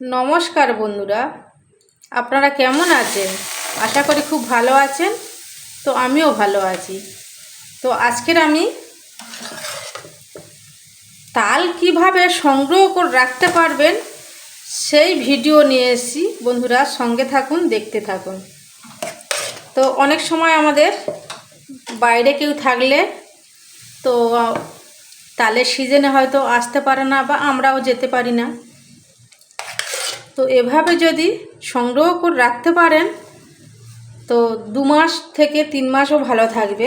নমস্কার বন্ধুরা। আপনারা কেমন আছেন? আশা করি খুব ভালো আছেন। তো আমিও ভালো আছি। তো আজকের আমি তাল কীভাবে সংগ্রহ করে রাখতে পারবেন, সেই ভিডিও নিয়ে এসেছি। বন্ধুরা, সঙ্গে থাকুন, দেখতে থাকুন। তো অনেক সময় আমাদের বাইরে কেউ থাকলে তো তালের সিজনে হয়তো আসতে পারে না বা আমরাও যেতে পারি না। তো এভাবে যদি সংগ্রহ করে রাখতে পারেন, তো দু মাস থেকে তিন মাসও ভালো থাকবে।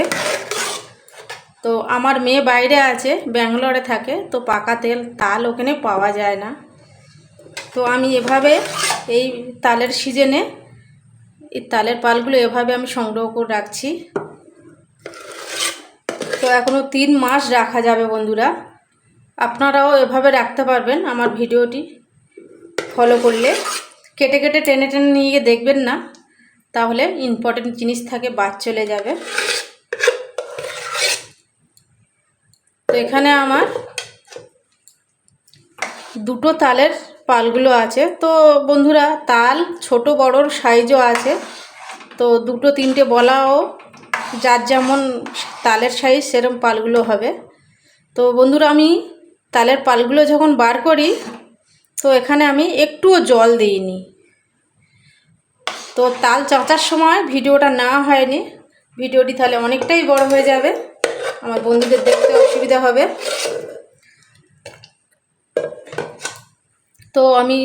তো আমার মেয়ে বাইরে আছে, ব্যাঙ্গালোরে থাকে, তো পাকা তেল, তাল ওখানে পাওয়া যায় না। তো আমি এভাবে এই তালের সিজনে এই তালের পালগুলো এভাবে আমি সংগ্রহ করে রাখছি। তো এখনও তিন মাস রাখা যাবে বন্ধুরা। আপনারাও এভাবে রাখতে পারবেন আমার ভিডিওটি। ফলো করলে কেটে কেটে টেনে টেনে নিয়ে গিয়ে দেখবেন না, তাহলে ইম্পর্টেন্ট জিনিস থাকে, বাদ চলে যাবে। তো এখানে আমার দুটো তালের পালগুলো আছে। তো বন্ধুরা, তাল ছোট বড়র সাইজও আছে। তো দুটো তিনটে বলাও যার যেমন তালের সাইজ সেরকম পালগুলো হবে। তো বন্ধুরা, আমি তালের পালগুলো যখন বার করি তো এখানে আমি একটুও জল দিইনি। তো তাল চাঁচার সময় ভিডিওটা না হয়নি, ভিডিওটি তাহলে অনেকটাই বড় হয়ে যাবে, আমার বন্ধুদের দেখতে অসুবিধা হবে। তো আমি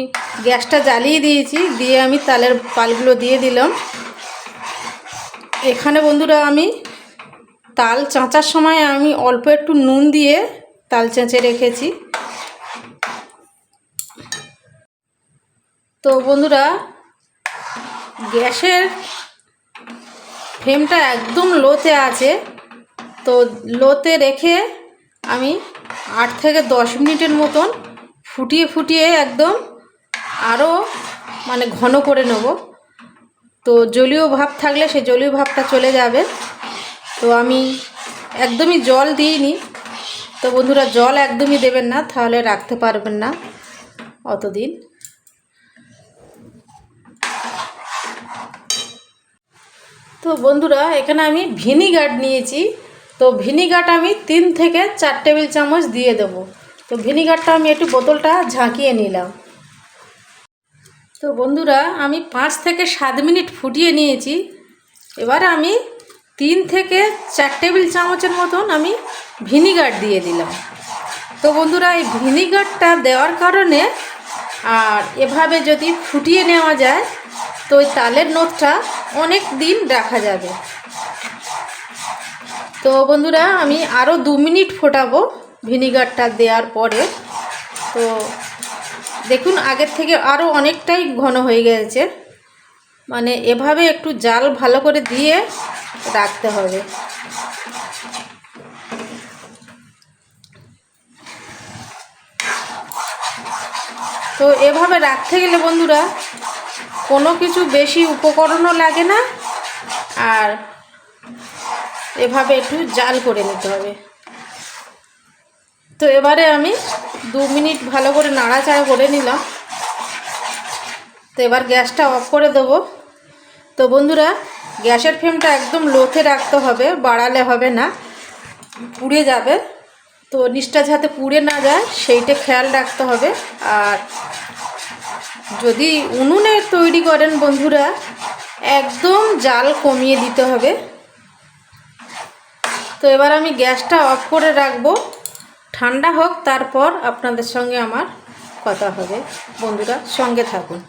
গ্যাসটা জ্বালিয়ে দিয়েছি, দিয়ে আমি তালের পালগুলো দিয়ে দিলাম। এখানে বন্ধুরা আমি তাল চাঁচার সময় আমি অল্প একটু নুন দিয়ে তাল চেঁচে রেখেছি। তো বন্ধুরা, গ্যাসের ফ্লেমটা একদম লোতে আছে। তো লোতে রেখে আমি আট থেকে দশ মিনিটের মতন ফুটিয়ে ফুটিয়ে একদম আরও মানে ঘন করে নেব। তো জলীয় ভাব থাকলে সে জলীয় ভাবটা চলে যাবে। তো আমি একদমই জল দিইনি। তো বন্ধুরা, জল একদমই দেবেন না, তাহলে রাখতে পারবেন না অতদিন। তো বন্ধুরা, এখানে আমি ভিনিগার নিয়েছি। তো ভিনিগারটা আমি তিন থেকে চার টেবিল চামচ দিয়ে দেব। তো ভিনিগারটা আমি একটু বোতলটা ঝাঁকিয়ে নিলাম। তো বন্ধুরা, আমি পাঁচ থেকে সাত মিনিট ফুটিয়ে নিয়েছি। এবার আমি তিন থেকে চার টেবিল চামচের মতন আমি ভিনিগার দিয়ে দিলাম। তো বন্ধুরা, এই ভিনিগারটা দেওয়ার কারণে আর এভাবে যদি ফুটিয়ে নেওয়া যায় তো ওই তালের নোটটা অনেক দিন রাখা যাবে। তো বন্ধুরা, আমি আরও দু মিনিট ফোটাবো ভিনিগারটা দেওয়ার পরে। তো দেখুন, আগের থেকে আরও অনেকটাই ঘন হয়ে গেছে। মানে এভাবে একটু জাল ভালো করে দিয়ে রাখতে হবে। তো এভাবে রাখতে গেলে বন্ধুরা কোনো কিছু বেশি উপকরণও লাগে না। আর এভাবে একটু জাল করে নিতে হবে। তো এবারে আমি দু মিনিট ভালো করে নাড়াচাড়া করে নিলাম। তো এবার গ্যাসটা অফ করে দেবো। তো বন্ধুরা, গ্যাসের ফ্লেমটা একদম লোতে রাখতে হবে, বাড়ালে হবে না, পুড়ে যাবে। তো নিচটা যাতে পুড়ে না যায়, সেইটা খেয়াল রাখতে হবে। আর যদি উনুনে তৈরি করেন বন্ধুরা, একদম জাল কমিয়ে দিতে হবে। তো এবার আমি গ্যাসটা অফ করে রাখব। ঠান্ডা হোক, তারপর আপনাদের সঙ্গে আমার কথা হবে। বন্ধুরা, সঙ্গে থাকুন।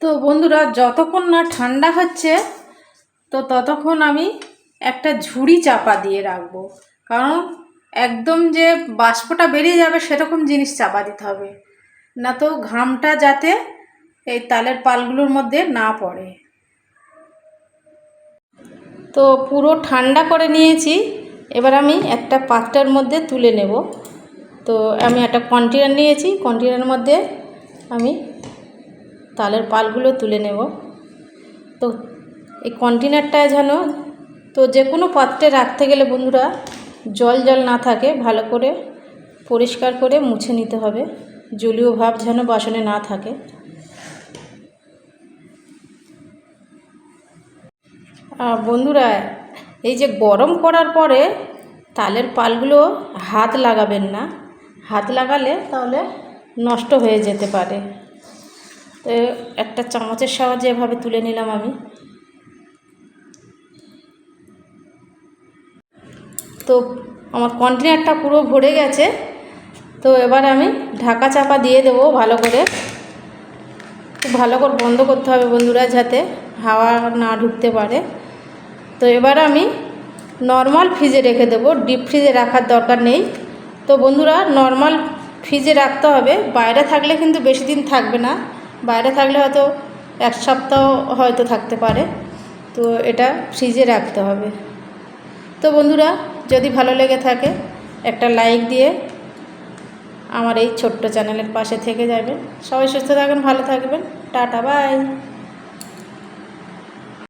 তো বন্ধুরা, যতক্ষণ না ঠান্ডা হচ্ছে, তো ততক্ষণ আমি একটা ঝুড়ি চাপা দিয়ে রাখব। কারণ একদম যে বাষ্পটা বেরিয়ে যাবে, সেরকম জিনিস চাপা দিতে হবে। না তো ঘামটা যাতে এই তালের পালগুলোর মধ্যে না পড়ে। তো পুরো ঠান্ডা করে নিয়েছি। এবার আমি একটা পাত্রের মধ্যে তুলে নেব। তো আমি একটা কন্টেনার নিয়েছি। কন্টেনারের মধ্যে আমি তালের পালগুলো তুলে নেব। তো এই কন্টেনারটা যেন তো যে কোনো পাত্রে রাখতে গেলে বন্ধুরা জল জল না থাকে, ভালো করে পরিষ্কার করে মুছে নিতে হবে। জলীয় ভাব যেন বাসনে না থাকে। বন্ধুরা, এই যে গরম করার পরে তালের পালগুলো হাত লাগাবেন না। হাত লাগালে তাহলে নষ্ট হয়ে যেতে পারে। তো একটা চামচের সাহায্যে এভাবে তুলে নিলাম আমি। তো আমার কন্টেনারটা পুরো ভরে গেছে। তো এবার আমি ঢাকা চাপা দিয়ে দেবো ভালো করে। খুব ভালো করে বন্ধ করতে হবে বন্ধুরা যাতে হাওয়া না ঢুকতে পারে। তো এবার আমি নর্মাল ফ্রিজে রেখে দেবো। ডিপ ফ্রিজে রাখার দরকার নেই। তো বন্ধুরা, নর্মাল ফ্রিজে রাখতে হবে। বাইরে থাকলে কিন্তু বেশি দিন থাকবে না। বাইরে থাকলে হয়তো এক সপ্তাহ হয়তো থাকতে পারে। তো এটা ফ্রিজে রাখতে হবে। তো বন্ধুরা, যদি ভালো লেগে থাকে, একটা লাইক দিয়ে আমার এই ছোট্ট চ্যানেলের পাশে থেকে যাবেন। সবাই সুস্থ থাকবেন ভালো থাকবেন। Tata bye.